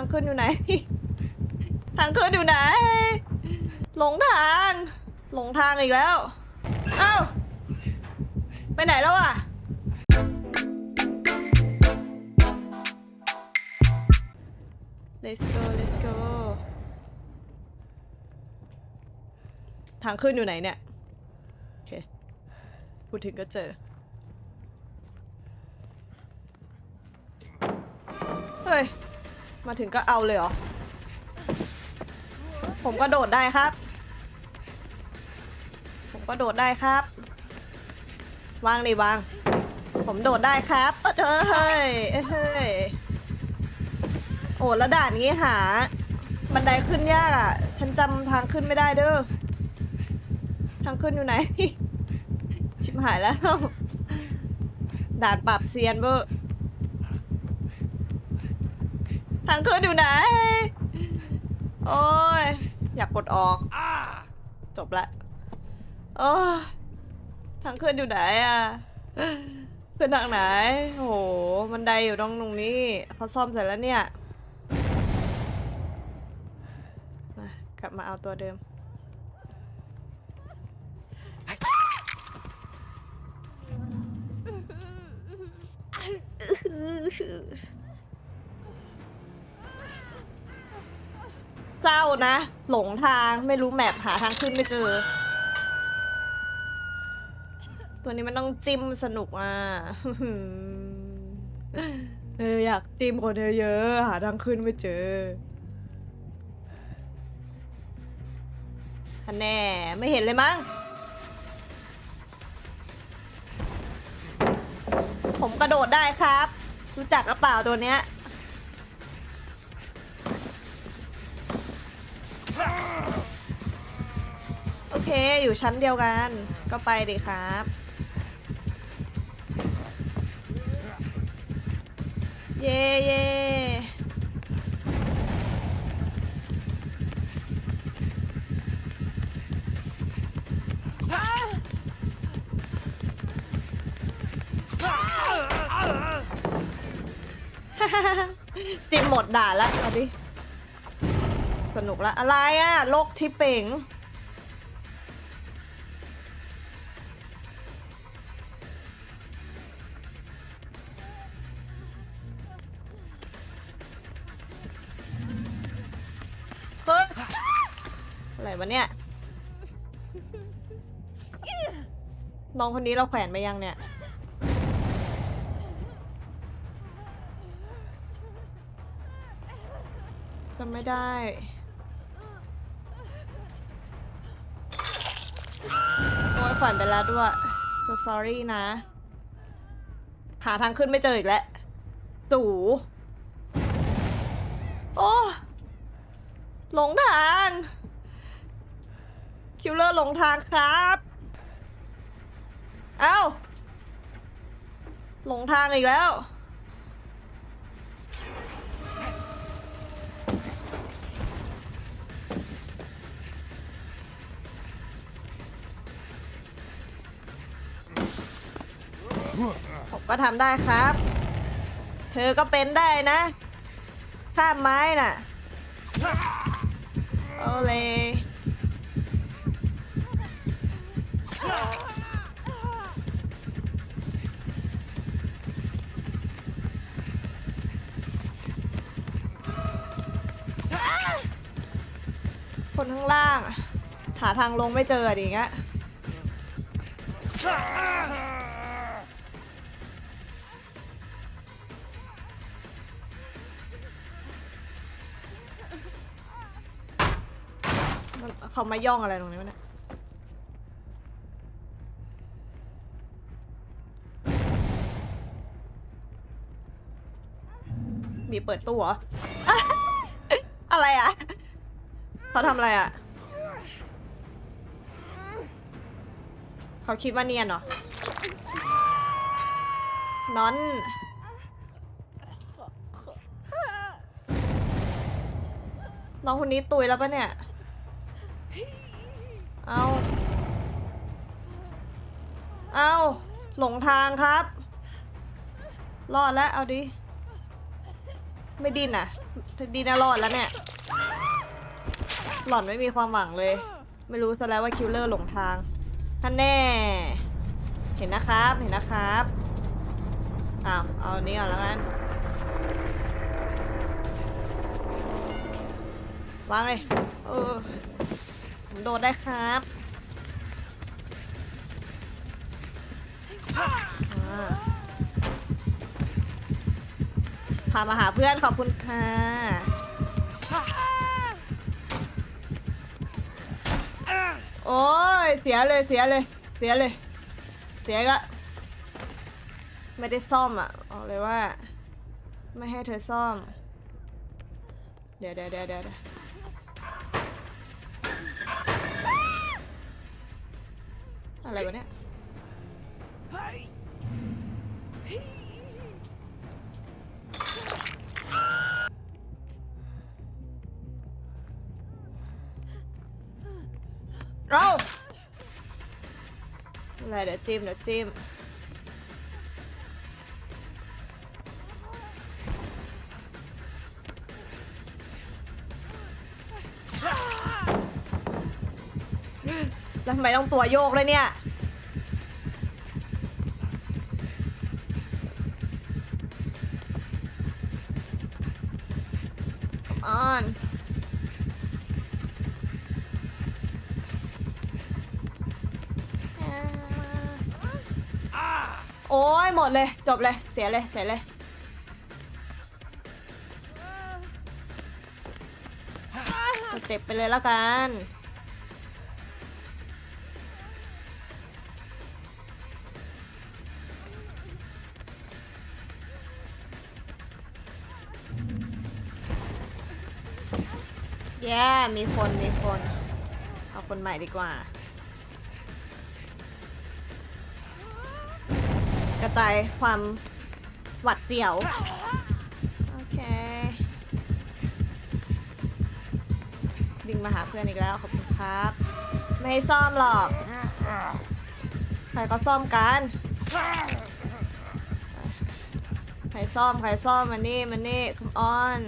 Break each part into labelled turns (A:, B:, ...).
A: างขึ้นอยู่ไหน ทางขึ้นอยู่ไหน หลงทาง หลงทางอีกแล้ว เอ้า ไปไหนแล้วอะ let's go let's go ทางขึ้นอยู่ไหนเนี่ย โอเค พูดถึงก็เจอ เฮ้ย มาถึงก็เอาเลยเหรอ ผมก็โดดได้ครับ ผมก็โดดได้ครับ วางดิวาง ผมโดดได้ครับเออเฮ้ยเฮ้ยโอ้แล้วด่านนี้หา บันไดขึ้นยากอะ ฉันจำทางขึ้นไม่ได้เด้อ ทางขึ้นอยู่ไหน ชิบหายแล้ว ด่านปรับเซียนเบอร์ ทางขึ้นอยู่ไหน โอ้ย อยากกดออก จบละ โอ้ยทางขึ้นอยู่ไหนอะขึ้นทางไหนโอ้โห บันไดอยู่ตรงตรงนี้ เขาซ่อมเสร็จแล้วเนี่ย มากลับมาเอาตัวเดิม เศร้านะ หลงทางไม่รู้แมปหาทางขึ้นไม่เจอ ตัวนี้มันต้องจิ้มสนุกอะเอออยากจิ้มคนเยอะๆหาทางขึ้นไม่เจออันแน่ไม่เห็นเลยมั้งผมกระโดดได้ครับ รู้จักกระเป๋าตัวเนี้ย โอเค อยู่ชั้นเดียวกัน ก็ไปดิครับ เย่เย่จิมหมดด่าแล้วเอาดิ สนุกละอะไรอะโลกทิปเป่งเฮ้ยอะไรวะเนี่ย น้องคนนี้เราแขวนไปยังเนี่ย จำไม่ได้ ขวนไปแล้วด้วย so sorry นะ หาทางขึ้นไม่เจออีกแล้วตู่โอ้หลงทาง คิวเลอร์หลงทางครับ เอ้า หลงทางอีกแล้ว ผมก็ทำได้ครับ เธอก็เป็นได้นะข้ามไม้น่ะ โอเลคนข้างล่างหาทางลงไม่เจอดิอย่างเงี้ย เขามาย่องอะไรตรงนี้วะเนี่ยมีเปิดตู้เหรออะอะไรอะ เขาทำอะไรอะ เขาคิดว่าเนียนเหรอ นอน น้องคนนี้ตุยแล้วปะเนี่ย เอาเอาหลงทางครับ รอดแล้ว เอาดิ ไม่ดิ้นอะดีนะรอดแล้วเนี่ย หล่อนไม่มีความหวังเลย ไม่รู้ซะแล้วว่าคิลเลอร์หลงทางท่านแน่ เห็นนะครับ เห็นนะครับอ้าวเอาอันนี้ก่อนแล้วกันวางเลยเออ ผมโดดได้ครับอ่าพามาหาเพื่อนขอบคุณค่ะโอ้ยเสียเลยเสียเลย เสียเลย เสียก็ไม่ได้ซ่อมอะบอกเลยว่า ไม่ให้เธอซ่อม เดี๋ยวเดี๋ยวเดี๋ยวเดี๋ยว อะไรวะเนี่ย เราอะไรเดี๋ยวจิ้มเดี๋ยวจิ้ม ทำไมต้องตัวโยกเลยเนี่ยออนโอ้ยหมดเลย จบเลย เสียเลย เสียเลยเจ็บไปเลยแล้วกัน แย่มีคน มีคน เอาคนใหม่ดีกว่า กระจายความหวัดเสียว โอเควิ่งมาหาเพื่อนอีกแล้ว ขอบคุณครับ ไม่ให้ซ่อมหรอก ใครก็ซ่อมกัน ใครซ่อม ใครซ่อมมานี่มานี่ come on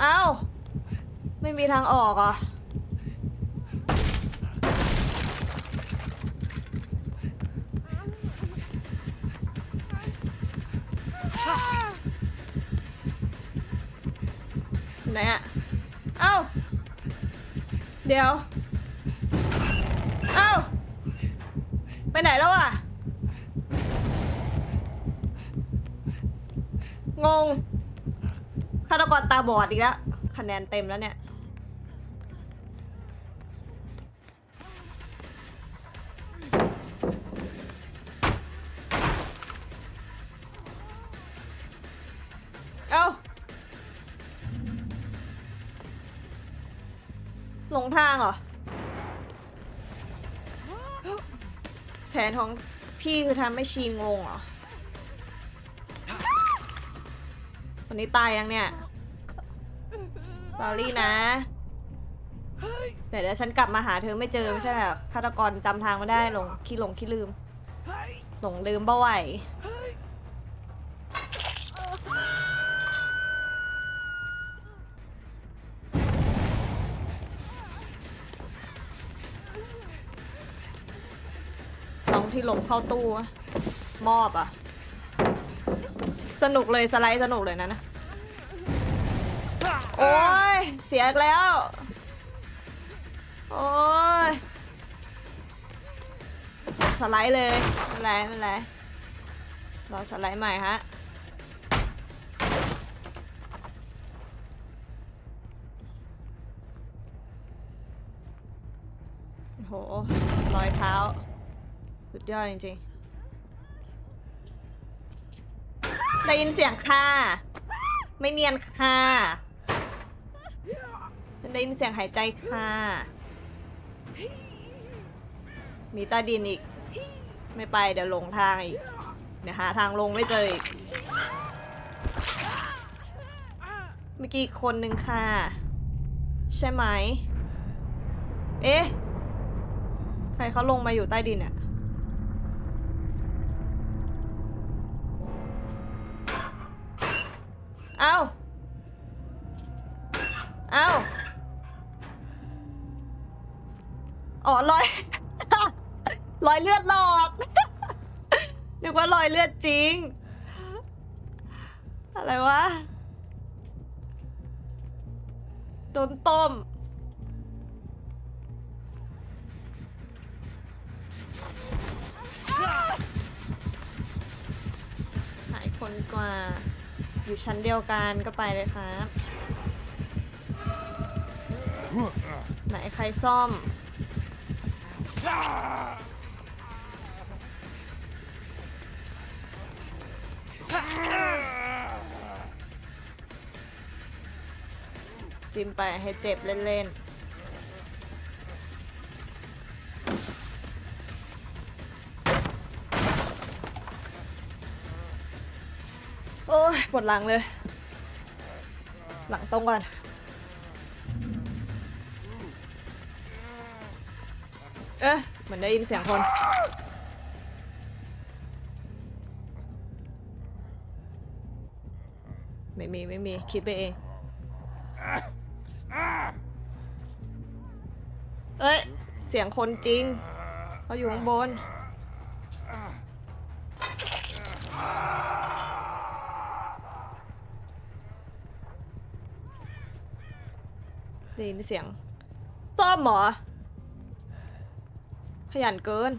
A: เอ้า ไม่มีทางออกอะไหนอะ เอ้า เดี๋ยว เอ้า ไปไหนแล้วอะ งงฆาตกรตาบอดอีกแล้ว คะแนนเต็มแล้วเนี่ย เอ้าหลงทางเหรอ แผนของพี่คือทำให้ชีนงงเหรอคนนี้ตายยังเนี่ยสอรี่นะ แต่เดี๋ยวฉันกลับมาหาเธอไม่เจอไม่ใช่เหรอฆาตกรจำทางไม่ได้หลงขี้หลงขี้ลืม หลงลืมบ่ไหว ที่หลงเข้าตู้มอบอะ สนุกเลยสไลด์สนุกเลยนะนะ โอ้ย เสียกแล้ว โอ้ย สไลด์เลย ไม่เป็นไรไม่เป็นไรรอสไลด์ใหม่ฮะ โอ้โห รอยเท้า สุดยอดจริงๆได้ยินเสียงค่ะ ไม่เนียนค่ะได้ยินเสียงหายใจค่ะ มีใต้ดินอีก ไม่ไปเดี๋ยวหลงทางอีก เดี๋ยวหาทางลงไม่เจออีก เมื่อกี้คนหนึ่งค่ะ ใช่ไหม เอ๊ะ ใครเขาลงมาอยู่ใต้ดินเนี่ยเอ้า เอ้า อ๋อ รอย รอยเลือดหลอก นึกว่ารอยเลือดจริง อะไรวะ โดนต้ม หายคนกว่า อยู่ชั้นเดียวกันก็ไปเลยครับ ไหนใครซ่อม จิ้มไปให้เจ็บเล่นๆโอ้ยปวดหลังเลย หลังตรงก่อน เอ๊ะเหมือนได้ยินเสียงคน ไม่มี ไม่มี คิดไปเอง เอ้ย เสียงคนจริง เขาอยู่ข้างบน ได้ยินเสียงซ่อมหรอ ขยันเกิน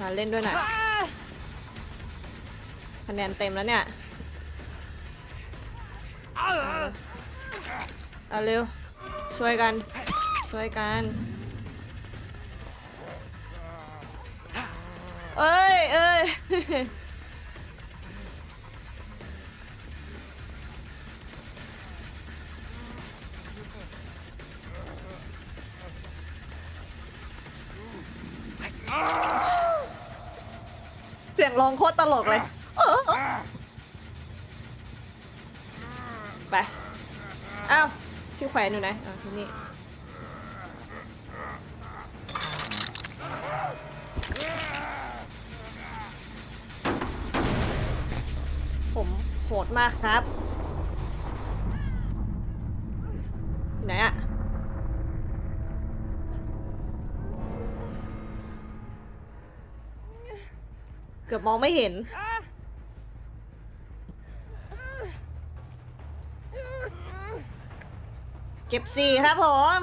A: มาเล่นด้วยหน่อยคะแนนเต็มแล้วเนี่ยเอาเร็ว ช่วยกัน ช่วยกัน เอ้ยเอ้ย เสียงร้องโคตรตลกเลย เออไปอ้าวที่แขวนอยู่ไหนอ่าที่นี่ผมโหดมากครับ ไหนอะ กือบมองไม่เห็น เก็บสี่ครับผม